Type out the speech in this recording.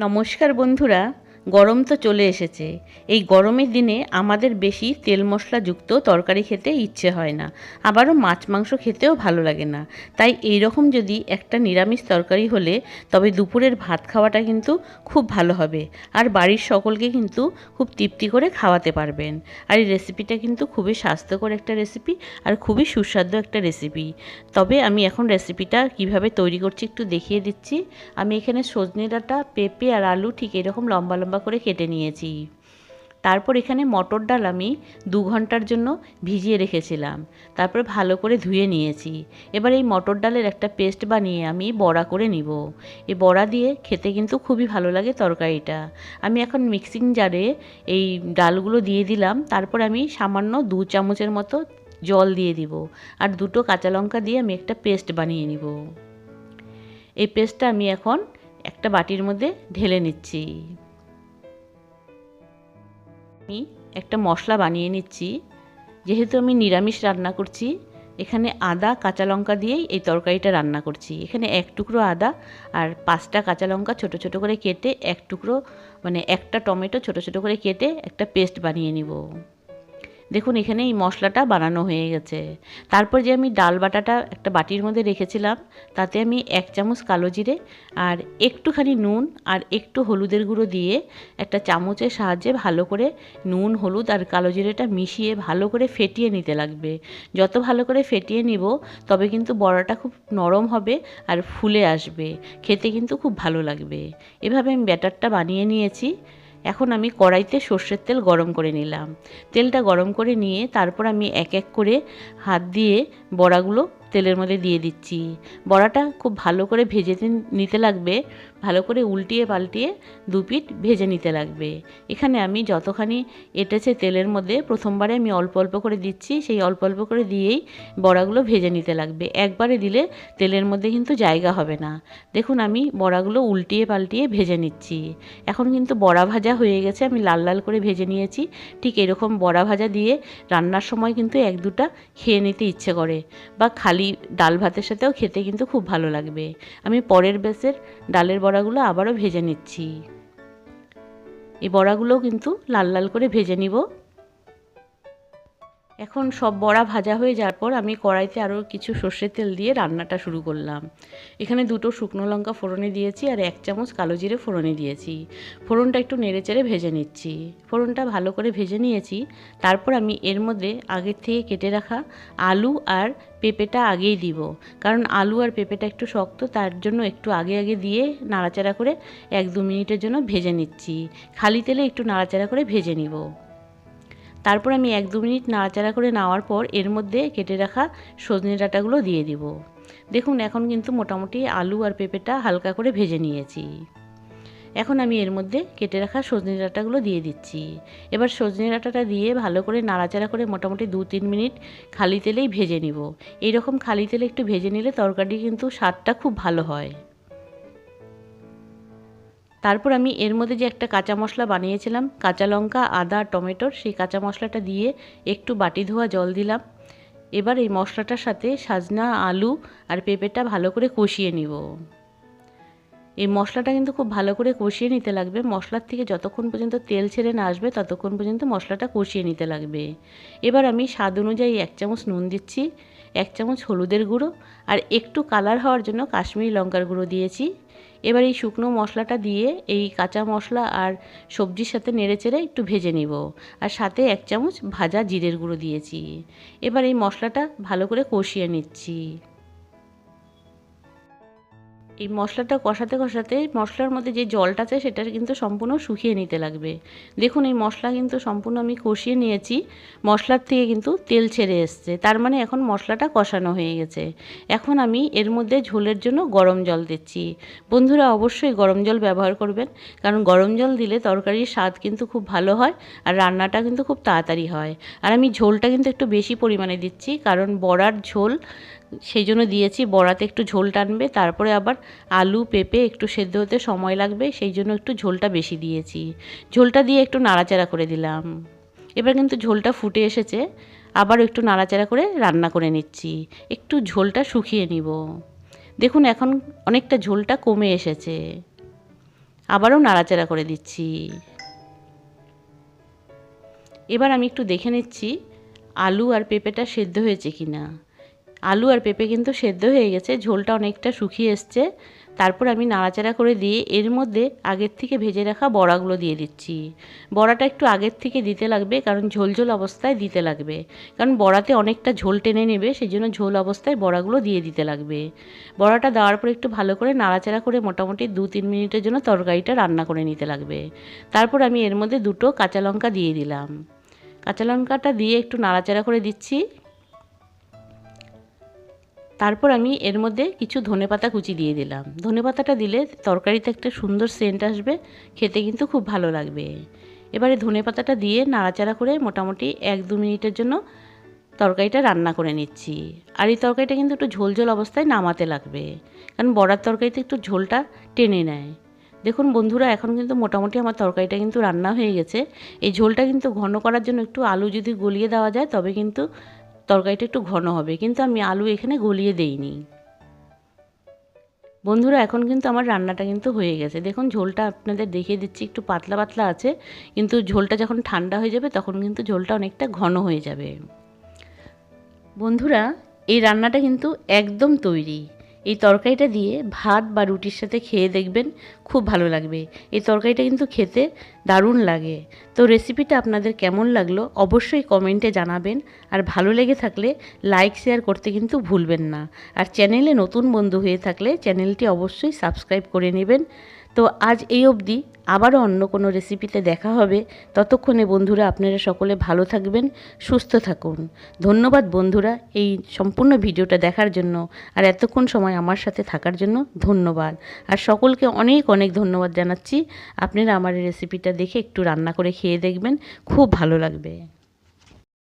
নমস্কার বন্ধুরা গরম তো চলে এসেছে। এই গরমের দিনে আমাদের বেশি তেল মশলাযুক্ত তরকারি খেতে ইচ্ছে হয় না। আবারও মাছ মাংস খেতেও ভালো লাগে না। তাই এই রকম যদি একটা নিরামিষ তরকারি হলে তবে দুপুরের ভাত খাওয়াটা কিন্তু খুব ভালো হবে। আর বাড়ির সকলকে কিন্তু খুব তৃপ্তি করে খাওয়াতে পারবেন। আর এই রেসিপিটা কিন্তু খুবই স্বাস্থ্যকর একটা রেসিপি আর খুবই সুস্বাদু একটা রেসিপি। তবে আমি এখন রেসিপিটা কীভাবে তৈরি করছি একটু দেখিয়ে দিচ্ছি। আমি এখানে সজনে ডাঁটা, পেঁপে আর আলু ঠিক এরকম লম্বা লম্বা করে কেটে নিয়েছি। তারপর এখানে মটর ডাল আমি দু ঘণ্টার জন্য ভিজিয়ে রেখেছিলাম। তারপর ভালো করে ধুয়ে নিয়েছি। এবার এই মটর ডালের একটা পেস্ট বানিয়ে আমি বড়া করে নিব। এই বড়া দিয়ে খেতে কিন্তু খুবই ভালো লাগে তরকারিটা। আমি এখন মিক্সিং জারে এই ডালগুলো দিয়ে দিলাম। তারপর আমি সামান্য দু চামচের মতো জল দিয়ে দিব। আর দুটো কাঁচা লঙ্কা দিয়ে আমি একটা পেস্ট বানিয়ে নিব। এই পেস্টটা আমি এখন একটা বাটির মধ্যে ঢেলে নিচ্ছি। আমি একটা মশলা বানিয়ে নিচ্ছি। যেহেতু আমি নিরামিষ রান্না করছি, এখানে আদা, কাঁচা লঙ্কা দিয়েই এই তরকারিটা রান্না করছি। এখানে এক টুকরো আদা আর পাঁচটা কাঁচা লঙ্কা ছোটো ছোটো করে কেটে এক টুকরো মানে একটা টমেটো ছোটো ছোটো করে কেটে একটা পেস্ট বানিয়ে নিব। দেখুন এখানে এই মশলাটা বানানো হয়ে গেছে। তারপর যে আমি ডাল বাটাটা একটা বাটির মধ্যে রেখেছিলাম, তাতে আমি এক চামচ কালো জিরে আর একটুখানি নুন আর একটু হলুদের গুঁড়ো দিয়ে একটা চামচের সাহায্যে ভালো করে নুন, হলুদ আর কালো জিরেটা মিশিয়ে ভালো করে ফেটিয়ে নিতে লাগবে। যত ভালো করে ফেটিয়ে নিব, তবে কিন্তু বড়াটা খুব নরম হবে আর ফুলে আসবে। খেতে কিন্তু খুব ভালো লাগবে। এভাবে আমি ব্যাটারটা বানিয়ে নিয়েছি। এখন আমি কড়াইতে সর্ষের তেল গরম করে নিলাম। তেলটা গরম করে নিয়ে তারপর আমি এক এক করে হাত দিয়ে বড়াগুলো তেলের মধ্যে দিয়ে দিচ্ছি। বড়াটা খুব ভালো করে ভেজে নিতে লাগবে। ভালো করে উল্টিয়ে পাল্টিয়ে দু পিঠ ভেজে নিতে লাগবে। এখানে আমি যতখানি এটেছে তেলের মধ্যে প্রথমবারে আমি অল্প অল্প করে দিচ্ছি। সেই অল্প অল্প করে দিয়েই বড়াগুলো ভেজে নিতে লাগবে। একবারে দিলে তেলের মধ্যে কিন্তু জায়গা হবে না। দেখুন আমি বড়াগুলো উল্টিয়ে পাল্টিয়ে ভেজে নিচ্ছি। এখন কিন্তু বড়া ভাজা হয়ে গেছে। আমি লাল লাল করে ভেজে নিয়েছি। ঠিক এরকম বড়া ভাজা দিয়ে রান্নার সময় কিন্তু এক দুটা খেয়ে নিতে ইচ্ছে করে। বা খালি ডাল ভাতের সাথেও খেতে কিন্তু খুব ভালো লাগবে। আমি পরের বেসের ডালের বড়াগুলো আবারও ভেজে নিচ্ছি। এই বড়াগুলোও কিন্তু লাল লাল করে ভেজে নিব। এখন সব বড়া ভাজা হয়ে যাওয়ার পর আমি কড়াইতে আরও কিছু সর্ষের তেল দিয়ে রান্নাটা শুরু করলাম। এখানে দুটো শুকনো লঙ্কা ফোড়নে দিয়েছি আর এক চামচ কালো জিরে ফোড়নে দিয়েছি। ফোড়নটা একটু নেড়ে চেড়ে ভেজে নিচ্ছি। ফোড়নটা ভালো করে ভেজে নিয়েছি। তারপর আমি এর মধ্যে আগের থেকে কেটে রাখা আলু আর পেঁপেটা আগেই দিব। কারণ আলু আর পেঁপেটা একটু শক্ত, তার জন্য একটু আগে আগে দিয়ে নাড়াচাড়া করে এক দু মিনিটের জন্য ভেজে নিচ্ছি। খালি তেলে একটু নাড়াচাড়া করে ভেজে নিব। তারপর আমি এক দু মিনিট নাড়াচাড়া করে নেওয়ার পর এর মধ্যে কেটে রাখা সজনে ডাঁটাগুলো দিয়ে দিব। দেখুন, এখন কিন্তু মোটামুটি আলু আর পেঁপেটা হালকা করে ভেজে নিয়েছি। এখন আমি এর মধ্যে কেটে রাখা সজনে ডাঁটাগুলো দিয়ে দিচ্ছি। এবার সজনে ডাঁটাটা দিয়ে ভালো করে নাড়াচাড়া করে মোটামুটি দু তিন মিনিট খালি তেলেই ভেজে নিব। এইরকম খালি তেলে একটু ভেজে নিলে তরকারি কিন্তু স্বাদটা খুব ভালো হয়। তারপর আমি এর মধ্যে যে একটা কাঁচা মশলা বানিয়েছিলাম, কাঁচা লঙ্কা, আদা টমেটোর সেই কাঁচা মশলাটা দিয়ে একটু বাটি ধোয়া জল দিলাম। এবার এই মশলাটার সাথে সাজনা, আলু আর পেঁপেটা ভালো করে কষিয়ে নিব। এই মশলাটা কিন্তু খুব ভালো করে কষিয়ে নিতে লাগবে। মশলার থেকে যতক্ষণ পর্যন্ত তেল ছেড়ে না আসবে, ততক্ষণ পর্যন্ত মশলাটা কষিয়ে নিতে লাগবে। এবার আমি স্বাদ অনুযায়ী এক চামচ নুন দিচ্ছি। এক চামচ হলুদের গুঁড়ো আর একটু কালার হওয়ার জন্য কাশ্মীরি লঙ্কার গুঁড়ো দিয়েছি। এবার এই শুকনো মশলাটা দিয়ে এই কাঁচা মশলা আর সবজির সাথে নেড়ে চেড়ে একটু ভেজে নিব আর সাথে এক চামচ ভাজা জিরের গুঁড়ো দিয়েছি। এবার এই মশলাটা ভালো করে কষিয়ে নিচ্ছি। এই মশলাটা কষাতে কষাতে মশলার মধ্যে যে জলটা আছে সেটা কিন্তু সম্পূর্ণ শুকিয়ে নিতে লাগবে। দেখুন, এই মশলা কিন্তু সম্পূর্ণ আমি কষিয়ে নিয়েছি। মশলার থেকে কিন্তু তেল ছেড়ে এসছে। তার মানে এখন মশলাটা কষানো হয়ে গেছে। এখন আমি এর মধ্যে ঝোলের জন্য গরম জল দিচ্ছি। বন্ধুরা, অবশ্যই গরম জল ব্যবহার করবেন। কারণ গরম জল দিলে তরকারির স্বাদ কিন্তু খুব ভালো হয় আর রান্নাটা কিন্তু খুব তাড়াতাড়ি হয়। আর আমি ঝোলটা কিন্তু একটু বেশি পরিমাণে দিচ্ছি। কারণ বড়ার ঝোল সেই জন্য দিয়েছি। বড়াতে একটু ঝোল টানবে, তারপরে আবার আলু পেঁপে একটু সেদ্ধ হতে সময় লাগবে, সেই জন্য একটু ঝোলটা বেশি দিয়েছি। ঝোলটা দিয়ে একটু নাড়াচাড়া করে দিলাম। এবার কিন্তু ঝোলটা ফুটে এসেছে, আবার একটু নাড়াচাড়া করে রান্না করে নিচ্ছি। একটু ঝোলটা শুকিয়ে নিব। দেখুন, এখন অনেকটা ঝোলটা কমে এসেছে। আবারও নাড়াচাড়া করে দিচ্ছি। এবার আমি একটু দেখে নিচ্ছি, আলু আর পেঁপেটা সেদ্ধ হয়েছে কি না আলু আর পেঁপে কিন্তু সেদ্ধ হয়ে গেছে, ঝোলটা অনেকটা শুকিয়ে এসছে। তারপর আমি নাড়াচাড়া করে দিয়ে এর মধ্যে আগের থেকে ভেজে রাখা বড়াগুলো দিয়ে দিচ্ছি। বড়াটা একটু আগের থেকে দিতে লাগবে, কারণ ঝোল ঝোল অবস্থায় দিতে লাগবে। কারণ বড়াতে অনেকটা ঝোল টেনে নেবে সেই জন্য ঝোল অবস্থায় বড়াগুলো দিয়ে দিতে লাগবে। বড়াটা দেওয়ার পর একটু ভালো করে নাড়াচাড়া করে মোটামুটি দু তিন মিনিটের জন্য তরকারিটা রান্না করে নিতে লাগবে। তারপর আমি এর মধ্যে দুটো কাঁচা লঙ্কা দিয়ে দিলাম। কাঁচা লঙ্কাটা দিয়ে একটু নাড়াচাড়া করে দিচ্ছি। তারপর আমি এর মধ্যে কিছু ধনেপাতা কুচি দিয়ে দিলাম। ধনেপাতাটা দিলে তরকারিতে একটা সুন্দর সেন্ট আসবে, খেতে কিন্তু খুব ভালো লাগবে। এবারে ধনেপাতাটা দিয়ে নাড়াচাড়া করে মোটামুটি এক দু মিনিটের জন্য তরকারিটা রান্না করে নিচ্ছি। আর এই তরকারিটা কিন্তু একটু ঝোল ঝোল অবস্থায় নামাতে লাগবে, কারণ বড়ার তরকারিতে একটু ঝোলটা টেনে নেয়। দেখুন বন্ধুরা, এখন কিন্তু মোটামুটি আমার তরকারিটা কিন্তু রান্না হয়ে গেছে। এই ঝোলটা কিন্তু ঘন করার জন্য একটু আলু যদি গলিয়ে দেওয়া যায়, তবে কিন্তু তরকারিটা একটু ঘন হবে, কিন্তু আমি আলু এখানে গলিয়ে দেইনি। বন্ধুরা, এখন কিন্তু আমার রান্নাটা কিন্তু হয়ে গেছে। দেখুন, ঝোলটা আপনাদের দেখিয়ে দিচ্ছি, একটু পাতলা পাতলা আছে, কিন্তু ঝোলটা যখন ঠান্ডা হয়ে যাবে, তখন কিন্তু ঝোলটা অনেকটা ঘন হয়ে যাবে। বন্ধুরা, এই রান্নাটা কিন্তু একদম তৈরি। এই তরকারিটা দিয়ে ভাত বা রুটির সাথে খেয়ে দেখবেন খুব ভালো লাগবে। এই তরকারিটা কিন্তু খেতে দারুণ লাগে। তো রেসিপিটা আপনাদের কেমন লাগল অবশ্যই কমেন্টে জানাবেন। আর ভালো লেগে থাকলে লাইক শেয়ার করতে কিন্তু ভুলবেন না। আর চ্যানেলে নতুন বন্ধু হয়ে থাকলে চ্যানেলটি অবশ্যই সাবস্ক্রাইব করে নেবেন। তো আজ এই অবধি আবারও অন্য কোনো রেসিপিতে দেখা হবে। ততক্ষণে বন্ধুরা আপনারা সকলে ভালো থাকবেন, সুস্থ থাকুন। ধন্যবাদ বন্ধুরা এই সম্পূর্ণ ভিডিওটা দেখার জন্য। আর এতক্ষণ সময় আমার সাথে থাকার জন্য ধন্যবাদ। আর সকলকে অনেক অনেক ধন্যবাদ জানাচ্ছি। আপনারা আমার রেসিপিটা দেখে একটু রান্না করে খেয়ে দেখবেন। খুব ভালো লাগবে।